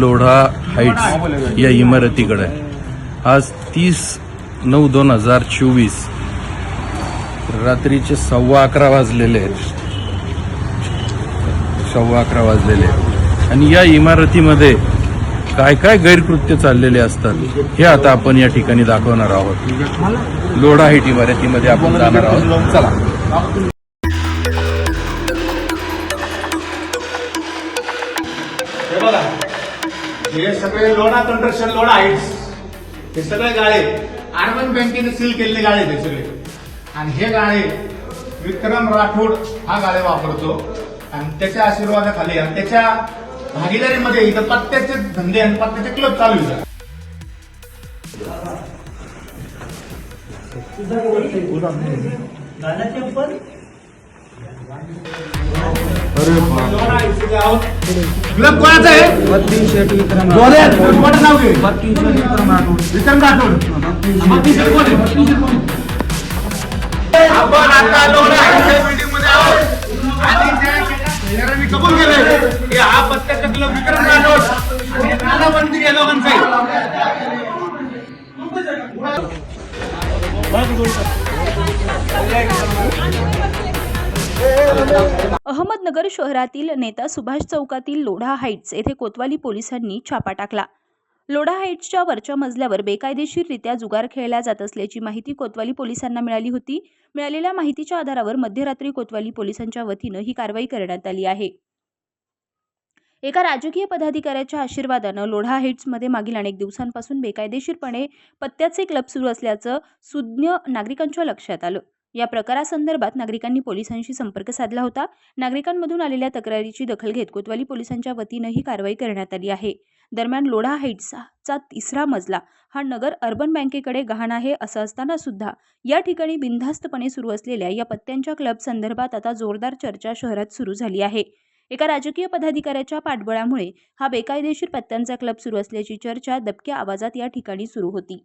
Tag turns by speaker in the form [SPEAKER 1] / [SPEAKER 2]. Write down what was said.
[SPEAKER 1] Lodha heights या इमारतीकडे. आज तीस नऊ दोन हजार चोवीस रात्रीचे सव्वा अकरा वाजलेले आहेत. सव्वा अकरा वाजलेले आहेत. आणि या इमारतीमध्ये काय काय गैरकृत्य चाललेले असतात हे आता आपण या ठिकाणी दाखवणार आहोत. लोढा हाईट इमारतीमध्ये आपण जाणार आहोत. चला.
[SPEAKER 2] हे हे सगळे लोणा कंट्रक्शन लोणा हाईट्स हे सगळे गाळे. अर्बन बँकेने सील केलेले गाळे ते सगळे. आणि हे गाळे विक्रम राठोड हा गाळे वापरतो. आणि त्याच्या आशीर्वादाखाली आणि त्याच्या भागीदारीमध्ये इथं पत्त्याचे धंदे आणि पत्त्याचे क्लब चालू आहेत क्लब कोणाचा आहे?
[SPEAKER 3] बत्तीस शेट विक्रम
[SPEAKER 2] मोठं नाव घे
[SPEAKER 3] बत्तीस शेट विक्रम राठोड.
[SPEAKER 2] विक्रम राठोड बत्तीस शेट कोण आहे? आपण आता लोणा हाईटच्या बिल्डिंगमध्ये आहोत. आणि त्या शेजाऱ्यांनी कबूल केलंय की हा पत्त्याचा क्लब विक्रम राठोड आणि या लोकांचा आहे
[SPEAKER 4] अहमदनगर शहरातील नेता सुभाष चौकातील लोढा हाईट्स येथे कोतवाली पोलिसांनी छापा टाकला. लोढा हाईट्सच्या वरच्या मजल्यावर बेकायदेशीररित्या जुगार खेळला जात असल्याची माहिती कोतवाली पोलिसांना मिळाली होती. मिळालेल्या माहितीच्या आधारावर मध्यरात्री कोतवाली पोलिसांच्या वतीनं ही कारवाई करण्यात आली आहे. एका राजकीय पदाधिकाऱ्याच्या आशीर्वादानं लोढा हाईट्समध्ये मागील अनेक दिवसांपासून बेकायदेशीरपणे पत्त्याचे क्लब सुरू असल्याचं सुज्ञ नागरिकांच्या लक्षात आलं. या प्रकारासंदर्भात नागरिकांनी पोलिसांशी संपर्क साधला होता. नागरिकांमधून आलेल्या तक्रारीची दखल घेत कोतवाली पोलिसांच्या वतीनं ही कारवाई करण्यात आली आहे. दरम्यान लोढा हाईट्सचा तिसरा मजला हा नगर अर्बन बँकेकडे गहाण आहे असं असताना सुद्धा या ठिकाणी बिनधास्तपणे सुरू असलेल्या या पत्त्यांच्या क्लब संदर्भात आता जोरदार चर्चा शहरात सुरू झाली आहे. एका राजकीय पदाधिकाऱ्याच्या पाठबळामुळे हा बेकायदेशीर पत्त्यांचा क्लब सुरू असल्याची चर्चा दबक्या आवाजात या ठिकाणी सुरू होती.